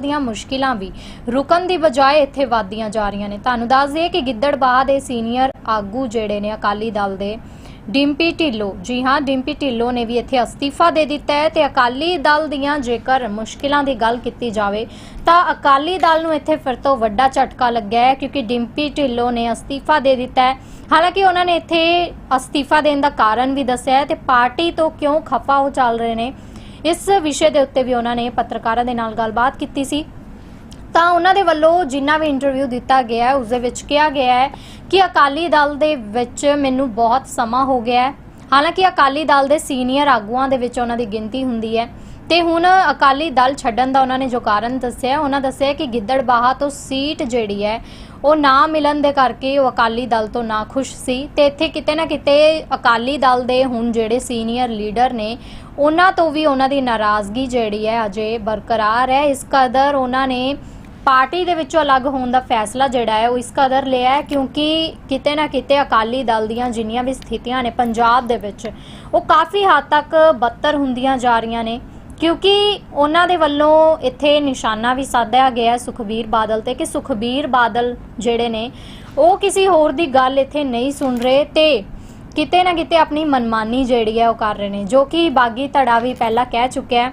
ਦੀਆਂ ਮੁਸ਼ਕਿਲਾਂ ਵੀ ਰੁਕਣ ਦੀ ਬਜਾਏ ਇੱਥੇ ਵਧਦੀਆਂ ਜਾ ਰਹੀਆਂ ਨੇ। ਤੁਹਾਨੂੰ ਦੱਸ ਦਈਏ ਕਿ ਗਿੱਦੜਬਾਹ ਦੇ ਸੀਨੀਅਰ ਆਗੂ ਜਿਹੜੇ ਨੇ ਅਕਾਲੀ ਦਲ ਦੇ ਡਿੰਪੀ ਢਿੱਲੋਂ। ਜੀ ਹਾਂ, ਡਿੰਪੀ ਢਿੱਲੋਂ ਨੇ ਵੀ ਇੱਥੇ ਅਸਤੀਫਾ ਦੇ ਦਿੱਤਾ ਹੈ ਤੇ ਅਕਾਲੀ ਦਲ ਦੀਆਂ ਜੇਕਰ ਮੁਸ਼ਕਿਲਾਂ ਦੀ ਗੱਲ ਕੀਤੀ ਜਾਵੇ ਤਾਂ ਅਕਾਲੀ ਦਲ ਨੂੰ ਇੱਥੇ ਫਿਰ ਤੋਂ ਵੱਡਾ ਝਟਕਾ ਲੱਗਿਆ ਹੈ ਕਿਉਂਕਿ ਡਿੰਪੀ ਢਿੱਲੋਂ ਨੇ ਅਸਤੀਫਾ ਦੇ ਦਿੱਤਾ ਹੈ। ਹਾਲਾਂਕਿ ਉਹਨਾਂ ਨੇ ਇੱਥੇ ਅਸਤੀਫਾ ਦੇਣ ਦਾ ਕਾਰਨ ਵੀ ਦੱਸਿਆ ਹੈ ਤੇ ਪਾਰਟੀ ਤੋਂ ਕਿਉਂ ਖਫਾ ਹੋ ਚੱਲ ਰਹੇ ਨੇ ਇਸ ਵਿਸ਼ੇ ਦੇ ਉੱਤੇ ਵੀ ਉਹਨਾਂ ਨੇ ਪੱਤਰਕਾਰਾਂ ਦੇ ਨਾਲ ਗੱਲਬਾਤ ਕੀਤੀ ਸੀ। ਤਾਂ ਉਹਨਾਂ ਦੇ ਵੱਲੋਂ ਜਿੰਨਾ ਵੀ ਇੰਟਰਵਿਊ ਦਿੱਤਾ ਗਿਆ ਹੈ, ਉਸ ਦੇ ਵਿੱਚ ਕਿਹਾ ਗਿਆ ਹੈ ਕਿ ਅਕਾਲੀ ਦਲ ਦੇ ਵਿੱਚ ਮੈਨੂੰ ਬਹੁਤ ਸਮਾਂ ਹੋ ਗਿਆ ਹੈ। ਹਾਲਾਂਕਿ ਅਕਾਲੀ ਦਲ ਦੇ ਸੀਨੀਅਰ ਆਗੂਆਂ ਦੇ ਵਿੱਚ ਉਹਨਾਂ ਦੀ ਗਿਣਤੀ ਹੁੰਦੀ ਹੈ। ਤੇ ਹੁਣ ਅਕਾਲੀ ਦਲ ਛੱਡਣ ਦਾ ਉਹਨਾਂ ਨੇ ਜੋ ਕਾਰਨ ਦੱਸਿਆ ਉਹਨਾਂ ਦੱਸਿਆ ਕਿ ਗਿੱਦੜਬਾਹਾ ਤੋਂ ਸੀਟ ਜਿਹੜੀ ਹੈ, ਉਹ ਨਾ ਮਿਲਣ ਦੇ ਕਰਕੇ ਉਹ ਅਕਾਲੀ ਦਲ ਤੋਂ ਨਾ ਖੁਸ਼ ਸੀ। ਤੇ ਇੱਥੇ ਕਿਤੇ ਨਾ ਕਿਤੇ ਅਕਾਲੀ ਦਲ ਦੇ ਹੁਣ ਜਿਹੜੇ ਸੀਨੀਅਰ ਲੀਡਰ ਨੇ ਉਹਨਾਂ ਤੋਂ ਵੀ ਉਹਨਾਂ ਦੀ ਨਾਰਾਜ਼ਗੀ ਜਿਹੜੀ ਹੈ ਅਜੇ ਬਰਕਰਾਰ ਹੈ। ਇਸ ਕਦਰ ਉਹਨਾਂ ਨੇ ਪਾਰਟੀ ਦੇ ਵਿੱਚੋਂ ਅਲੱਗ ਹੋਣ ਦਾ ਫੈਸਲਾ ਜਿਹੜਾ ਹੈ ਉਹ ਇਸ ਕਦਰ ਲਿਆ ਹੈ ਕਿਉਂਕਿ ਕਿਤੇ ਨਾ ਕਿਤੇ ਅਕਾਲੀ ਦਲ ਦੀਆਂ ਜਿੰਨੀਆਂ ਵੀ ਸਥਿਤੀਆਂ ਨੇ ਪੰਜਾਬ ਦੇ ਵਿੱਚ, ਉਹ ਕਾਫੀ ਹੱਦ ਤੱਕ ਬੱਤਰ ਹੁੰਦੀਆਂ ਜਾ ਰਹੀਆਂ ਨੇ। ਕਿਉਂਕਿ ਉਹਨਾਂ ਦੇ ਵੱਲੋਂ ਇੱਥੇ ਨਿਸ਼ਾਨਾ ਵੀ ਸਾਧਿਆ ਗਿਆ ਸੁਖਬੀਰ ਬਾਦਲ ਤੇ ਕਿ ਸੁਖਬੀਰ ਬਾਦਲ ਜਿਹੜੇ ਨੇ, ਉਹ ਕਿਸੇ ਹੋਰ ਦੀ ਗੱਲ ਇੱਥੇ ਨਹੀਂ ਸੁਣ ਰਹੇ ਤੇ ਕਿਤੇ ਨਾ ਕਿਤੇ ਆਪਣੀ ਮਨਮਾਨੀ ਜਿਹੜੀ ਹੈ ਉਹ ਕਰ ਰਹੇ ਨੇ, ਜੋ ਕਿ ਬਾਗੀ ਧੜਾ ਵੀ ਪਹਿਲਾਂ ਕਹਿ ਚੁੱਕਿਆ ਹੈ।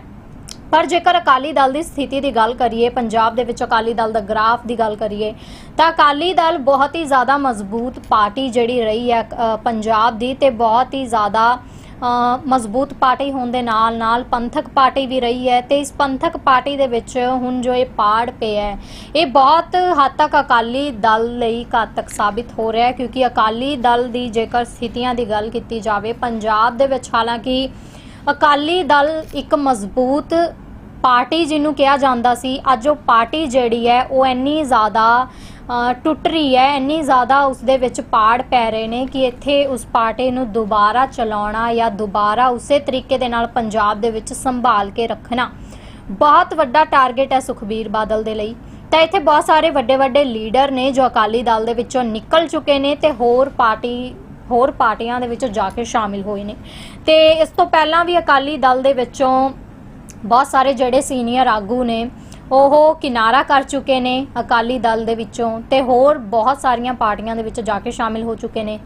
ਪਰ ਜੇਕਰ ਅਕਾਲੀ ਦਲ ਦੀ ਸਥਿਤੀ ਦੀ ਗੱਲ ਕਰੀਏ, ਪੰਜਾਬ ਦੇ ਵਿੱਚ ਅਕਾਲੀ ਦਲ ਦਾ ਗ੍ਰਾਫ ਦੀ ਗੱਲ ਕਰੀਏ, ਤਾਂ ਅਕਾਲੀ ਦਲ ਬਹੁਤ ਹੀ ਜ਼ਿਆਦਾ ਮਜ਼ਬੂਤ ਪਾਰਟੀ ਜਿਹੜੀ ਰਹੀ ਹੈ ਪੰਜਾਬ ਦੀ, ਤੇ ਬਹੁਤ ਹੀ ਜ਼ਿਆਦਾ ਮਜ਼ਬੂਤ ਪਾਰਟੀ ਹੋਣ ਦੇ ਨਾਲ ਨਾਲ ਪੰਥਕ ਪਾਰਟੀ ਵੀ ਰਹੀ ਹੈ ਤੇ ਇਸ ਪੰਥਕ ਪਾਰਟੀ ਦੇ ਵਿੱਚ ਹੁਣ ਜੋ ਇਹ ਪਾੜ ਪਿਆ ਹੈ, ਇਹ ਬਹੁਤ ਹੱਦ ਤੱਕ ਅਕਾਲੀ ਦਲ ਲਈ ਘਾਤਕ ਸਾਬਿਤ ਹੋ ਰਿਹਾ ਹੈ ਕਿਉਂਕਿ ਅਕਾਲੀ ਦਲ ਦੀ ਜੇਕਰ ਸਥਿਤੀਆਂ ਦੀ ਗੱਲ ਕੀਤੀ ਜਾਵੇ, ਪੰਜਾਬ ਦੇ ਵਿੱਚ ਹਾਲਾਂਕਿ ਅਕਾਲੀ ਦਲ ਇੱਕ ਮਜ਼ਬੂਤ ਪਾਰਟੀ ਜਿਹਨੂੰ ਕਿਹਾ ਜਾਂਦਾ ਸੀ, ਅੱਜ ਉਹ ਪਾਰਟੀ ਜਿਹੜੀ ਹੈ ਉਹ ਇੰਨੀ ਜ਼ਿਆਦਾ ਟੁੱਟ ਰਹੀ ਹੈ। ਇੰਨੀ ਜ਼ਿਆਦਾ ਉਸ ਦੇ ਵਿੱਚ ਪਾੜ ਪੈ ਰਹੇ ਨੇ ਕਿ ਇੱਥੇ ਉਸ ਪਾਰਟੀ ਨੂੰ ਦੁਬਾਰਾ ਚਲਾਉਣਾ ਜਾਂ ਦੁਬਾਰਾ ਉਸੇ ਤਰੀਕੇ ਦੇ ਨਾਲ ਪੰਜਾਬ ਦੇ ਵਿੱਚ ਸੰਭਾਲ ਕੇ ਰੱਖਣਾ ਬਹੁਤ ਵੱਡਾ ਟਾਰਗੇਟ ਹੈ ਸੁਖਬੀਰ ਬਾਦਲ ਦੇ ਲਈ। ਤਾਂ ਇੱਥੇ ਬਹੁਤ ਸਾਰੇ ਵੱਡੇ ਵੱਡੇ ਲੀਡਰ ਨੇ ਜੋ ਅਕਾਲੀ ਦਲ ਦੇ ਵਿੱਚੋਂ ਨਿਕਲ ਚੁੱਕੇ ਨੇ ਤੇ ਹੋਰ ਪਾਰਟੀ, ਹੋਰ ਪਾਰਟੀਆਂ ਦੇ ਵਿੱਚ ਜਾ ਕੇ ਸ਼ਾਮਿਲ ਹੋਏ ਨੇ। ਤੇ ਇਸ ਤੋਂ ਪਹਿਲਾਂ ਵੀ ਅਕਾਲੀ ਦਲ ਦੇ ਵਿੱਚੋਂ ਬਹੁਤ ਸਾਰੇ ਜਿਹੜੇ ਸੀਨੀਅਰ ਆਗੂ ਨੇ ਉਹ ਕਿਨਾਰਾ ਕਰ ਚੁੱਕੇ ਨੇ ਅਕਾਲੀ ਦਲ ਦੇ ਵਿੱਚੋਂ ਤੇ ਹੋਰ ਬਹੁਤ ਸਾਰੀਆਂ ਪਾਰਟੀਆਂ ਦੇ ਵਿੱਚ ਜਾ ਕੇ ਸ਼ਾਮਿਲ ਹੋ ਚੁੱਕੇ ਨੇ।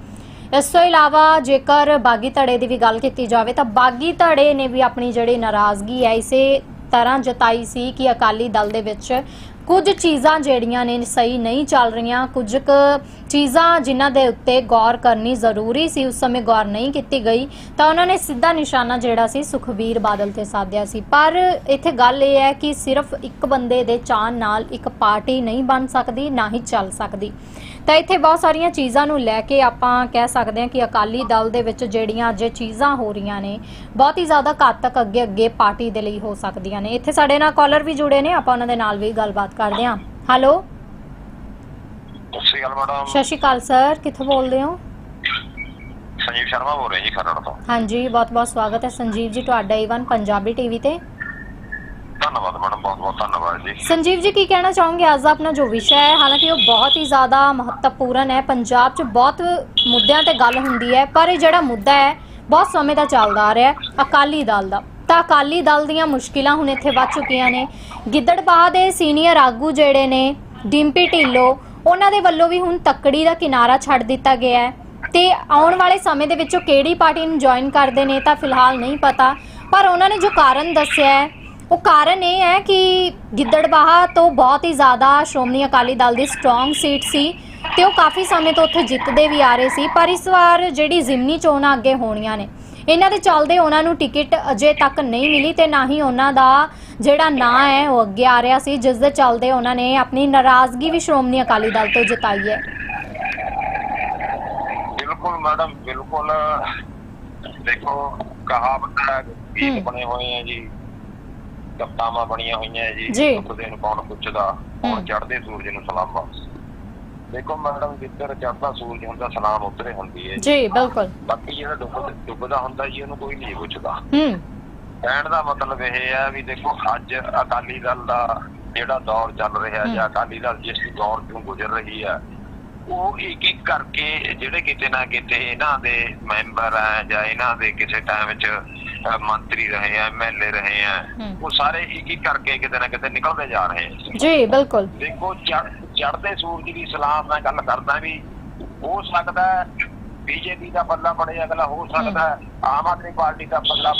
ਇਸ ਤੋਂ ਇਲਾਵਾ ਜੇਕਰ ਬਾਗੀ ਧੜੇ ਦੀ ਵੀ ਗੱਲ ਕੀਤੀ ਜਾਵੇ ਤਾਂ ਬਾਗੀ ਧੜੇ ਨੇ ਵੀ ਆਪਣੀ ਜਿਹੜੀ ਨਾਰਾਜ਼ਗੀ ਹੈ, ਇਸੇ ਤਰ੍ਹਾਂ ਜਤਾਈ ਸੀ ਕਿ ਅਕਾਲੀ ਦਲ ਦੇ ਵਿੱਚ ਕੁਝ ਚੀਜ਼ਾਂ ਜਿਹੜੀਆਂ ਨੇ ਸਹੀ ਨਹੀਂ ਚੱਲ ਰਹੀਆਂ, ਕੁਝ ਕੁ ਚੀਜ਼ਾਂ ਜਿਨ੍ਹਾਂ ਦੇ ਉੱਤੇ ਗੌਰ ਕਰਨੀ ਜ਼ਰੂਰੀ ਸੀ, ਉਸ ਸਮੇਂ ਗੌਰ ਨਹੀਂ ਕੀਤੀ ਗਈ, ਤਾਂ ਉਹਨਾਂ ਨੇ ਸਿੱਧਾ ਨਿਸ਼ਾਨਾ ਜਿਹੜਾ ਸੀ ਸੁਖਬੀਰ ਬਾਦਲ ਤੇ ਸਾਧਿਆ ਸੀ। ਪਰ ਇੱਥੇ ਗੱਲ ਇਹ ਹੈ ਕਿ ਸਿਰਫ ਇੱਕ ਬੰਦੇ ਦੇ ਚਾਹਨ ਨਾਲ ਇੱਕ ਪਾਰਟੀ ਨਹੀਂ ਬਣ ਸਕਦੀ, ਨਾ ਹੀ ਚੱਲ ਸਕਦੀ। ਤਾਂ ਇੱਥੇ ਬਹੁਤ ਸਾਰੀਆਂ ਚੀਜ਼ਾਂ ਨੂੰ ਲੈ ਕੇ ਆਪਾਂ ਕਹਿ ਸਕਦੇ ਹਾਂ ਕਿ ਅਕਾਲੀ ਦਲ ਦੇ ਵਿੱਚ ਜਿਹੜੀਆਂ ਅੱਜ ਚੀਜ਼ਾਂ ਹੋ ਰਹੀਆਂ ਨੇ ਬਹੁਤ ਹੀ ਜ਼ਿਆਦਾ ਘਾਤਕ ਅੱਗੇ ਅੱਗੇ ਪਾਰਟੀ ਦੇ ਲਈ ਹੋ ਸਕਦੀਆਂ ਨੇ। ਇੱਥੇ ਸਾਡੇ ਨਾਲ ਕਾਲਰ ਵੀ ਜੁੜੇ ਨੇ ਆਪਾਂ ਉਹਨਾਂ ਦੇ ਨਾਲ ਵੀ ਗੱਲਬਾਤ ਕਰਦੇ ਹਾਂ। ਹੈਲੋ ਸਤਿ ਸ਼੍ਰੀ ਅਕਾਲ ਸਰ ਕਿੱਥੋਂ ਬੋਲਦੇ ਹੋ? ਸੰਜੀਵ ਸ਼ਰਮਾ ਬੋਲ ਰਿਹਾ ਜੀ ਖਰੜ ਤੋਂ। ਹਾਂਜੀ ਬਹੁਤ ਬਹੁਤ ਸਵਾਗਤ ਹੈ ਸੰਜੀਵ ਜੀ ਤੁਹਾਡਾ ਈਵਨ ਪੰਜਾਬੀ ਟੀਵੀ ਤੇ। ਧੰਨਵਾਦ ਮੈਡਮ, ਬਹੁਤ ਬਹੁਤ ਧੰਨਵਾਦ ਜੀ। ਸੰਜੀਵ ਜੀ, ਕੀ ਕਹਿਣਾ ਚਾਹੋਗੇ? ਅੱਜ ਦਾ ਆਪਣਾ ਜੋ ਵਿਸ਼ਾ ਹੈ, ਹਾਲਾਂਕਿ ਉਹ ਬਹੁਤ ਹੀ ਜ਼ਿਆਦਾ ਮਹੱਤਵਪੂਰਨ ਹੈ। ਪੰਜਾਬ 'ਚ ਬਹੁਤ ਮੁੱਦਿਆਂ ਤੇ ਗੱਲ ਹੁੰਦੀ ਹੈ, ਪਰ ਇਹ ਜਿਹੜਾ ਮੁੱਦਾ ਹੈ, ਬਹੁਤ ਸਮੇਂ ਦਾ ਚੱਲਦਾ ਆ ਰਿਹਾ ਹੈ, ਅਕਾਲੀ ਦਲ ਦਾ। ਤਾਂ ਅਕਾਲੀ ਦਲ ਦੀਆਂ ਮੁਸ਼ਕਿਲਾਂ ਹੁਣ ਇੱਥੇ ਵੱਧ ਚੁੱਕੀਆਂ ਨੇ। ਗਿੱਦੜਬਾਹ ਦੇ ਸੀਨੀਅਰ ਆਗੂ ਜਿਹੜੇ ਨੇ ਡਿੰਪੀ ਢਿੱਲੋਂ, ਉਹਨਾਂ ਦੇ ਵੱਲੋਂ ਵੀ ਹੁਣ ਤੱਕੜੀ ਦਾ ਕਿਨਾਰਾ ਛੱਡ ਦਿੱਤਾ ਗਿਆ ਹੈ। ਤੇ ਆਉਣ ਵਾਲੇ ਸਮੇਂ ਦੇ ਵਿੱਚ ਉਹ ਕਿਹੜੀ ਪਾਰਟੀ ਨੂੰ ਜੁਆਇਨ ਕਰਦੇ ਨੇ ਤਾਂ ਫਿਲਹਾਲ ਨਹੀਂ ਪਤਾ। ਪਰ ਉਹਨਾਂ ਨੇ ਜੋ ਕਾਰਨ ਦੱਸਿਆ ਹੈ ਉਹ ਕਾਰਨ ਇਹ ਹੈ ਕਿ ਗਿੱਦੜਬਾਹਾ ਤੋਂ ਬਹੁਤ ਹੀ ਜ਼ਿਆਦਾ ਸ਼੍ਰੋਮਣੀ ਅਕਾਲੀ ਦਲ ਦੀ ਸਟਰੋਂਗ ਸੀਟ ਸੀ ਤੇ ਉਹ ਕਾਫੀ ਸਮੇਂ ਤੋਂ ਉੱਥੇ ਜਿੱਤਦੇ ਵੀ ਆ ਰਹੇ ਸੀ ਪਰ ਇਸ ਵਾਰ ਜਿਹੜੀ ਜ਼ਿਮਨੀ ਚੋਣਾਂ ਅੱਗੇ ਹੋਣੀਆਂ ਨੇ ਇਹਨਾਂ ਦੇ ਚੱਲਦੇ ਉਹਨਾਂ ਨੂੰ ਟਿਕਟ ਅਜੇ ਤੱਕ ਨਹੀਂ ਮਿਲੀ ਤੇ ਨਾ ਹੀ ਉਹਨਾਂ ਦਾ ਜਿਹੜਾ ਨਾਂ ਹੈ ਉਹ ਅੱਗੇ ਆ ਰਿਹਾ ਸੀ ਜਿਸ ਦੇ ਚੱਲਦੇ ਉਹਨਾਂ ਨੇ ਆਪਣੀ ਨਾਰਾਜ਼ਗੀ ਵੀ ਸ਼੍ਰੋਮਣੀ ਅਕਾਲੀ ਦਲ ਤੋਂ ਜਤਾਈ ਹੈ। ਬਿਲਕੁਲ ਮੈਡਮ ਬਿਲਕੁਲ। ਦੇਖੋ ਕਹਾਵਤ ਹੈ ਹੂੰ। ਬਣੇ ਹੋਏ ਆ ਜੀ। ਕਪਤਾਵਾਂ ਬਣੀਆਂ ਹੋਈਆਂ ਜੀ। ਜੀ। ਦੇ ਨੂੰ ਕੌਣ ਪੁੱਛਦਾ। ਕੌਣ ਚੜ੍ਹਦੇ ਸੂਰਜ ਨੂੰ ਸਲਾਮ ਦੇਖੋ ਮੈਡਮ ਜਿੱਧਰ ਚੜ੍ਹਦਾ ਸੂਰਜ ਹੁੰਦਾ ਸਲਾਮ ਉੱਧਰੇ ਹੁੰਦੀ ਹੈ ਜੀ। ਬਿਲਕੁਲ। ਬਾਕੀ ਜਿਹੜਾ ਡੁੱਬ ਡੁੱਬਦਾ ਹੁੰਦਾ ਜੀ ਉਹਨੂੰ ਕੋਈ ਨਹੀਂ ਪੁੱਛਦਾ। ਹੂੰ। ਕਹਿਣ ਦਾ ਮਤਲਬ ਇਹ ਹੈ ਵੀ ਦੇਖੋ ਅੱਜ ਅਕਾਲੀ ਦਲ ਦਾ ਜਿਹੜਾ ਦੌਰ ਚੱਲ ਰਿਹਾ। ਜਾਂ ਅਕਾਲੀ ਦਲ ਜਿਸ ਦੌਰ ਤੋਂ ਗੁਜ਼ਰ ਰਹੀ ਹੈ ਉਹ ਇੱਕ ਇੱਕ ਕਰਕੇ ਜਿਹੜੇ ਕਿਤੇ ਨਾ ਕਿਤੇ ਇਹਨਾਂ ਦੇ ਮੈਂਬਰ ਆ ਜਾਂ ਇਹਨਾਂ ਦੇ ਕਿਸੇ ਟਾਈਮ ਅਹ ਮੰਤਰੀ ਰਹੇ ਆ ਐਮਐਲਏ ਰਹੇ ਆ। ਉਹ ਸਾਰੇ ਇੱਕ ਇੱਕ ਕਰਕੇ ਕਿਤੇ ਨਾ ਕਿਤੇ ਨਿਕਲਦੇ ਜਾ ਰਹੇ ਆ। ਜੀ ਬਿਲਕੁਲ। ਦੇਖੋ ਚੜਦੇ ਸੂਰਜ ਦੀ ਸਲਾਮ ਮੈਂ ਗੱਲ ਕਰਦਾ ਵੀ ਹੋ ਸਕਦਾ ਬੀਜੇਪੀ ਦਾ ਪੱਲਾ ਬੜੇ ਅਗਲਾ ਹੋ ਸਕਦਾ ਆਮ ਆਦਮੀ ਪਾਰਟੀ ਦਾ ਪੱਲਾ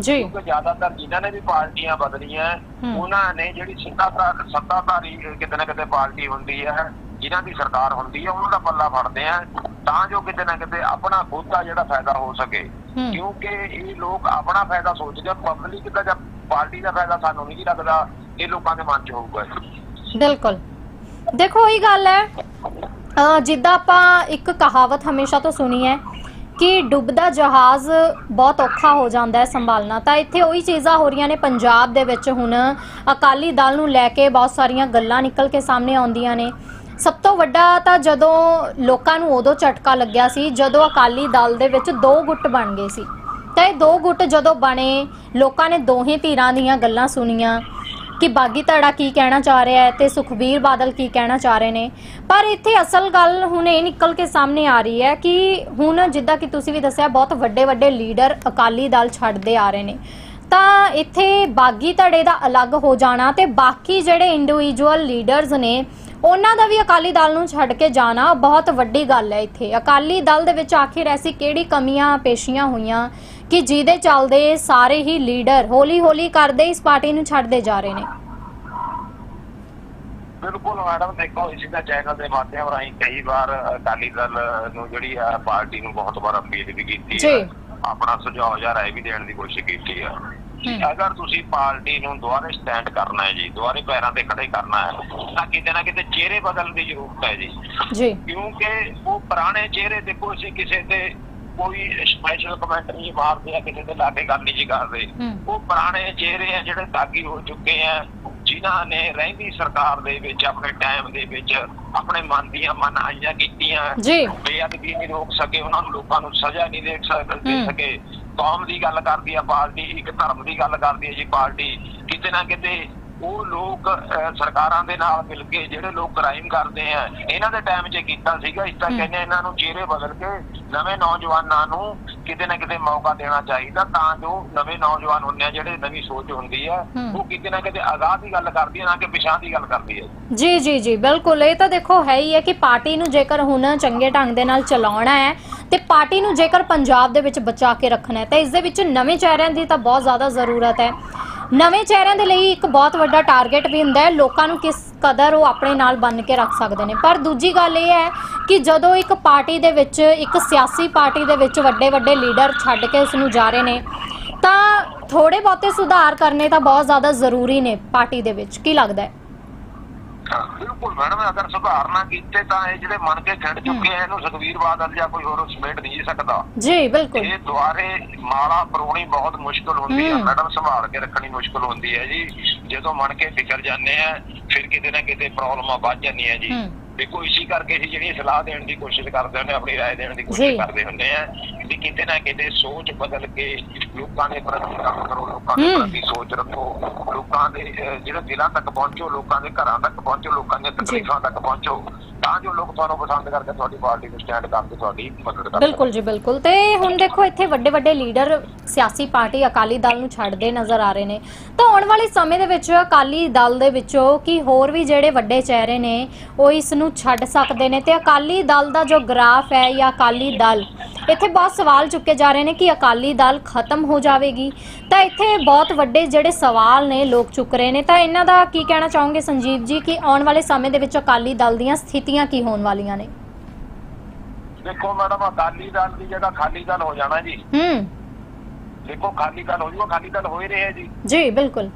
ਜੀ। ਕਿਉਂਕਿ ਜ਼ਿਆਦਾਤਰ ਜਿਨ੍ਹਾਂ ਨੇ ਵੀ ਪਾਰਟੀਆਂ ਬਦਲੀਆਂ। ਉਹਨਾਂ ਨੇ ਜਿਹੜੀ ਸੱਤਾਧਾਰ ਸੱਤਾਧਾਰੀ ਕਿਤੇ ਨਾ ਕਿਤੇ ਪਾਰਟੀ ਹੁੰਦੀ ਹੈ ਜਿਨ੍ਹਾਂ ਦੀ ਸਰਕਾਰ ਹੁੰਦੀ ਹੈ ਉਹਨਾਂ ਦਾ ਪੱਲਾ ਫੜਦੇ ਆ ਤਾਂ ਜੋ ਕਿਤੇ ਨਾ ਕਿਤੇ ਆਪਣਾ ਖੁਦ ਦਾ ਜਿਹੜਾ ਫਾਇਦਾ ਹੋ ਸਕੇ। ਕਿਉਂਕਿ ਇਹ ਲੋਕ ਆਪਣਾ ਫਾਇਦਾ ਸੋਚਦੇ ਆ ਪਬਲਿਕ ਦਾ ਜਾਂ ਪਾਰਟੀ ਦਾ ਫਾਇਦਾ ਸਾਨੂੰ ਨਹੀਂ ਲੱਗਦਾ ਇਹ ਲੋਕਾਂ ਦੇ ਮਨ 'ਚ ਹੋਊਗਾ ਬਿਲਕੁਲ। ਦੇਖੋ ਇਹ ਗੱਲ ਹੈ। ਜਿੱਦਾਂ ਆਪਾਂ ਇੱਕ ਕਹਾਵਤ ਹਮੇਸ਼ਾ ਤੋਂ ਸੁਣੀ ਹੈ ਕਿ ਡੁੱਬਦਾ ਜਹਾਜ਼ ਬਹੁਤ ਔਖਾ ਹੋ ਜਾਂਦਾ ਹੈ ਸੰਭਾਲਣਾ। ਤਾਂ ਇੱਥੇ ਉਹੀ ਚੀਜ਼ਾਂ ਹੋ ਰਹੀਆਂ ਨੇ ਪੰਜਾਬ ਦੇ ਵਿੱਚ ਹੁਣ। ਅਕਾਲੀ ਦਲ ਨੂੰ ਲੈ ਕੇ ਬਹੁਤ ਸਾਰੀਆਂ ਗੱਲਾਂ ਨਿਕਲ ਕੇ ਸਾਹਮਣੇ ਆਉਂਦੀਆਂ ਨੇ। ਸਭ ਤੋਂ ਵੱਡਾ ਤਾਂ ਜਦੋਂ ਲੋਕਾਂ ਨੂੰ ਉਦੋਂ ਝਟਕਾ ਲੱਗਿਆ ਸੀ, ਜਦੋਂ ਅਕਾਲੀ ਦਲ ਦੇ ਵਿੱਚ ਦੋ ਗੁੱਟ ਬਣ ਗਏ ਸੀ। ਤਾਂ ਇਹ ਦੋ ਗੁੱਟ ਜਦੋਂ ਬਣੇ, ਲੋਕਾਂ ਨੇ ਦੋਹੇ ਧਿਰਾਂ ਦੀਆਂ ਗੱਲਾਂ ਸੁਣੀਆਂ ਕਿ ਬਾਗੀ ਧੜਾ ਕੀ ਕਹਿਣਾ ਚਾਹ ਰਿਹਾ ਹੈ ਤੇ ਸੁਖਬੀਰ ਬਾਦਲ ਕੀ ਕਹਿਣਾ ਚਾਹ ਰਹੇ ਨੇ। ਪਰ ਇੱਥੇ ਅਸਲ ਗੱਲ ਹੁਣ ਇਹ ਨਿਕਲ ਕੇ ਸਾਹਮਣੇ ਆ ਰਹੀ ਹੈ ਕਿ ਹੁਣ ਜਿੱਦਾਂ ਕਿ ਤੁਸੀਂ ਵੀ ਦੱਸਿਆ, ਬਹੁਤ ਵੱਡੇ ਵੱਡੇ ਲੀਡਰ ਅਕਾਲੀ ਦਲ ਛੱਡਦੇ ਆ ਰਹੇ ਨੇ। ਤਾਂ ਇੱਥੇ ਬਾਗੀ ਧੜੇ ਦਾ ਅਲੱਗ ਹੋ ਜਾਣਾ ਤੇ ਬਾਕੀ ਜਿਹੜੇ ਇੰਡੀਵਿਜੂਅਲ ਲੀਡਰਸ ਨੇ ਉਹਨਾਂ ਦਾ ਵੀ ਅਕਾਲੀ ਦਲ ਨੂੰ ਛੱਡ ਕੇ ਜਾਣਾ ਬਹੁਤ ਵੱਡੀ ਗੱਲ ਹੈ ਇੱਥੇ ਅਕਾਲੀ ਦਲ ਦੇ ਵਿੱਚ ਆਖਿਰ ਐਸੀ ਕਿਹੜੀ ਕਮੀਆਂ ਪੇਸ਼ੀਆਂ ਹੋਈਆਂ ਕਿ ਜਿਹਦੇ ਚੱਲਦੇ ਸਾਰੇ ਹੀ ਲੀਡਰ ਹੌਲੀ ਹੌਲੀ ਕਰਦੇ ਇਸ ਪਾਰਟੀ ਨੂੰ ਛੱਡਦੇ ਜਾ ਰਹੇ ਨੇ ਬਿਲਕੁਲ ਮੈਡਮ ਦੇਖੋ ਇਸੇ ਦਾ ਚੈਨਲ ਦੇ ਮਾਧਿਅਮ ਰਾਹੀਂ ਕਈ ਵਾਰ ਅਕਾਲੀ ਦਲ ਨੂੰ ਜਿਹੜੀ ਆ ਪਾਰਟੀ ਨੂੰ ਬਹੁਤ ਵਾਰ ਅਪੀਲ ਵੀ ਕੀਤੀ। ਹੈ ਆਪਣਾ ਸੁਝਾਅ ਜਾਂ ਰਾਏ ਵੀ ਦੇਣ ਦੀ ਕੋਸ਼ਿਸ਼ ਕੀਤੀ ਹੂੰ। ਅਗਰ ਤੁਸੀਂ ਪਾਰਟੀ ਨੂੰ ਦੁਬਾਰੇ ਸਟੈਂਡ ਕਰਨਾ ਹੈ ਜੀ ਦੁਬਾਰੇ ਪੈਰਾਂ ਤੇ ਖੜੇ ਕਰਨਾ ਹੈ ਤਾਂ ਕਿਤੇ ਨਾ ਕਿਤੇ ਚਿਹਰੇ ਬਦਲਣ ਦੀ ਜ਼ਰੂਰਤ ਹੈ ਜੀ। ਜੀ। ਕਿਉਂਕਿ ਉਹ ਪੁਰਾਣੇ ਚਿਹਰੇ ਦੇਖੋ ਅਸੀਂ ਕਿਸੇ ਤੇ ਕੋਈ ਸਪੈਸ਼ਲ ਕਮੈਂਟ ਨਹੀਂ ਮਾਰਦੇ ਆ ਕਿਸੇ ਤੇ ਲਾ ਕੇ ਗੱਲ ਨਹੀਂ ਜੀ ਕਰਦੇ। ਉਹ ਪੁਰਾਣੇ ਚਿਹਰੇ ਆ ਜਿਹੜੇ ਦਾਗੀ ਹੋ ਚੁੱਕੇ ਆ ਜਿਨ੍ਹਾਂ ਨੇ ਰਹਿੰਦੀ ਸਰਕਾਰ ਦੇ ਵਿੱਚ ਆਪਣੇ ਟਾਈਮ ਦੇ ਵਿੱਚ ਆਪਣੇ ਮਨ ਦੀਆਂ ਮਨਾਈਆਂ ਕੀਤੀਆਂ। ਜੀ। ਬੇਅਦਬੀ ਨਹੀਂ ਰੋਕ ਸਕੇ ਉਹਨਾਂ ਨੂੰ ਲੋਕਾਂ ਨੂੰ ਸਜ਼ਾ ਨਹੀਂ ਦੇ। ਸਕੇ। ਕੌਮ ਦੀ ਗੱਲ ਕਰਦੀ ਆ, ਪਾਰਟੀ, ਇੱਕ ਧਰਮ ਦੀ ਗੱਲ ਕਰਦੀ ਹੈ ਜੀ, ਪਾਰਟੀ। ਕਿਤੇ ਨਾ ਕਿਤੇ ਉਹ ਲੋਕ ਸਰਕਾਰਾਂ ਦੇ ਨਾਲ ਮਿਲ ਕੇ ਜਿਹੜੇ ਲੋਕ ਕ੍ਰਾਈਮ ਕਰਦੇ ਆ ਇਹਨਾਂ ਦੇ ਟਾਈਮ 'ਚ ਕੀਤਾ ਸੀਗਾ ਇਸ ਤਾਂ। ਕਹਿੰਦੇ ਇਹਨਾਂ ਨੂੰ ਚਿਹਰੇ ਬਦਲ ਕੇ ਨਵੇਂ ਨੌਜਵਾਨਾਂ ਨੂੰ ਕਿਤੇ ਨਾ ਕਿਤੇ ਮੌਕਾ ਦੇਣਾ ਚਾਹੀਦਾ ਤਾਂ ਜੋ ਨਵੇਂ ਨੌਜਵਾਨ ਹੁੰਦੇ ਆ ਜਿਹੜੇ ਨਵੀਂ ਸੋਚ ਹੁੰਦੀ ਆ। ਉਹ ਕਿਤੇ ਨਾ ਕਿਤੇ ਆਜ਼ਾਦ ਦੀ ਗੱਲ ਕਰਦੀ ਹੈ ਨਾ ਕਿ ਪਿਛਾਂ ਦੀ ਗੱਲ ਕਰਦੀ ਹੈ ਜੀ ਜੀ ਜੀ ਬਿਲਕੁਲ ਇਹ ਤਾਂ ਦੇਖੋ ਹੈ ਹੀ ਹੈ ਕਿ ਪਾਰਟੀ ਨੂੰ ਜੇਕਰ ਹੁਣ ਚੰਗੇ ਢੰਗ ਦੇ ਨਾਲ ਚਲਾਉਣਾ ਹੈ ਤੇ ਪਾਰਟੀ ਨੂੰ ਜੇਕਰ ਪੰਜਾਬ ਦੇ ਵਿੱਚ ਬਚਾ ਕੇ ਰੱਖਣਾ ਹੈ ਤਾਂ ਇਸ ਦੇ ਵਿੱਚ ਨਵੇਂ ਚਿਹਰਿਆਂ ਦੀ ਤਾਂ ਬਹੁਤ ਜ਼ਿਆਦਾ ਜ਼ਰੂਰਤ ਹੈ ਨਵੇਂ ਚਿਹਰਿਆਂ ਦੇ ਲਈ ਇੱਕ ਬਹੁਤ ਵੱਡਾ ਟਾਰਗੇਟ ਵੀ ਹੁੰਦਾ ਹੈ। ਲੋਕਾਂ ਨੂੰ ਕਿਸ ਕਦਰ ਉਹ ਆਪਣੇ ਨਾਲ ਬੰਨ ਕੇ ਰੱਖ ਸਕਦੇ ਨੇ। ਪਰ ਦੂਜੀ ਗੱਲ ਇਹ ਹੈ ਕਿ ਜਦੋਂ ਇੱਕ ਪਾਰਟੀ ਦੇ ਵਿੱਚ, ਇੱਕ ਸਿਆਸੀ ਪਾਰਟੀ ਦੇ ਵਿੱਚ ਵੱਡੇ ਵੱਡੇ ਲੀਡਰ ਛੱਡ ਕੇ ਉਸ ਨੂੰ ਜਾ ਰਹੇ ਨੇ, ਤਾਂ ਥੋੜੇ ਬਹੁਤੇ ਸੁਧਾਰ ਕਰਨੇ ਤਾਂ ਬਹੁਤ ਜ਼ਿਆਦਾ ਜ਼ਰੂਰੀ ਨੇ ਪਾਰਟੀ ਦੇ ਵਿੱਚ। ਕੀ ਲੱਗਦਾ ਹੈ? ਬਿਲਕੁਲ ਮੈਡਮ ਅਗਰ ਸੁਧਾਰ ਨਾ ਕੀਤੇ ਤਾਂ ਇਹ ਜਿਹੜੇ ਮੰਨ ਕੇ ਖੜ ਚੁੱਕੇ ਆ ਇਹਨੂੰ ਸੁਖਵੀਰ ਬਾਦਲ ਜਾਂ ਕੋਈ ਹੋਰ ਸਮੇਟ ਨਹੀਂ ਸਕਦਾ। ਜੀ ਬਿਲਕੁਲ। ਇਹ ਦੁਆਰੇ ਮਾਲਾ ਪਰੋਣੀ ਬਹੁਤ ਮੁਸ਼ਕਲ ਹੁੰਦੀ ਹੈ। ਮੈਡਮ ਸੰਭਾਲ ਕੇ ਰੱਖਣੀ ਮੁਸ਼ਕਲ ਹੁੰਦੀ ਹੈ ਜੀ। ਜਦੋਂ ਮਨ ਕੇ ਵਿਚਰ ਜਾਂਦੇ ਆ ਫਿਰ ਕਿਤੇ ਨਾ ਕਿਤੇ ਪ੍ਰੋਬਲਮਾਂ ਵੱਧ ਜਾਂਦੀਆਂ ਜੀ। ਦੇਖੋ ਇਸੇ ਕਰਕੇ ਅਸੀਂ ਜਿਹੜੀ ਸਲਾਹ ਦੇਣ ਦੀ ਕੋਸ਼ਿਸ਼ ਕਰਦੇ ਹੁੰਦੇ ਹਾਂ, ਆਪਣੀ رائے ਦੇਣ ਦੀ ਕੋਸ਼ਿਸ਼ ਜੀ। ਕਰਦੇ ਹੁੰਦੇ ਆ ਵੀ ਕਿਤੇ ਨਾ ਕਿਤੇ ਸੋਚ ਬਦਲ ਕੇ ਲੋਕਾਂ ਦੇ ਪ੍ਰਤੀ ਕੰਮ ਕਰੋ ਲੋਕਾਂ ਦੇ ਹੂੰ। ਪ੍ਰਤੀ ਸੋਚ ਰੱਖੋ ਲੋਕਾਂ ਦੇ ਅਹ, ਜਿਹੜੇ ਦਿਲਾਂ ਤੱਕ ਪਹੁੰਚੋ ਲੋਕਾਂ ਦੇ ਘਰਾਂ ਤੱਕ ਪਹੁੰਚੋ ਲੋਕਾਂ ਦੀਆਂ ਤਕਲੀਫਾਂ ਤੱਕ ਪਹੁੰਚੋ ਤਾਂ ਜੋ ਲੋਕ ਤੁਹਾਨੂੰ ਪਸੰਦ ਕਰਕੇ ਤੁਹਾਡੀ ਪਾਰਟੀ ਨੂੰ ਸਟੈਂਡ ਕਰਕੇ ਤੁਹਾਡੀ ਮਦਦ ਕਰ ਬਿਲਕੁਲ ਜੀ, ਬਿਲਕੁਲ। ਤੇ ਹੁਣ ਦੇਖੋ, ਇੱਥੇ ਵੱਡੇ ਵੱਡੇ ਲੀਡਰ ਸਿਆਸੀ ਪਾਰਟੀ ਅਕਾਲੀ ਦਲ ਨੂੰ ਛੱਡਦੇ ਨਜ਼ਰ ਆ ਰਹੇ ਨੇ। ਤਾਂ ਆਉਣ ਵਾਲੇ ਸਮੇਂ ਦੇ ਵਿੱਚ ਅਕਾਲੀ ਦਲ ਦੇ ਵਿੱਚੋਂ ਕੀ ਹੋਰ ਵੀ ਜਿਹੜੇ ਵੱਡੇ ਚਿਹਰੇ ਨੇ, ਉਹ ਇਸ ਨੂੰ ਛੱਡ ਸਕਦੇ ਨੇ। ਤੇ ਅਕਾਲੀ ਦਲ ਦਾ ਜੋ ਗ੍ਰਾਫ ਹੈ ਜਾਂ ਅਕਾਲੀ ਦਲ ਇੱਥੇ ਬਹੁਤ ਸਵਾਲ ਚੁੱਕੇ ਜਾ ਰਹੇ ਨੇ ਕਿ ਅਕਾਲੀ ਦਲ ਖਤਮ ਹੋ ਜਾਵੇਗੀ। ਤਾਂ ਇੱਥੇ ਬਹੁਤ ਵੱਡੇ ਜਿਹੜੇ ਸਵਾਲ ਨੇ ਲੋਕ ਚੁੱਕ ਰਹੇ ਨੇ। ਤਾਂ ਇਹਨਾਂ ਦਾ ਕੀ ਕਹਿਣਾ ਚਾਹੋਗੇ ਸੰਜੀਵ ਜੀ ਕਿ ਆਉਣ ਵਾਲੇ ਸਮੇਂ ਦੇ ਵਿੱਚ ਅਕਾਲੀ ਦਲ ਦੀਆਂ ਸਥਿਤੀਆਂ ਕੀ ਹੋਣ ਵਾਲੀਆਂ ਨੇ? ਦੇਖੋ ਮੈਡਮ ਅਕਾਲੀ ਦਲ ਦੀ ਜਗ੍ਹਾ ਖਾਲੀ ਦਲ ਹੋ ਜਾਣਾ ਜੀ। ਹੂੰ। ਦੇਖੋ ਖਾਲੀ ਦਲ ਹੋ ਜੂਗਾ ਖਾਲੀ ਦਲ ਹੋ ਹੀ ਰਿਹਾ ਜੀ। ਜੀ ਬਿਲਕੁਲ।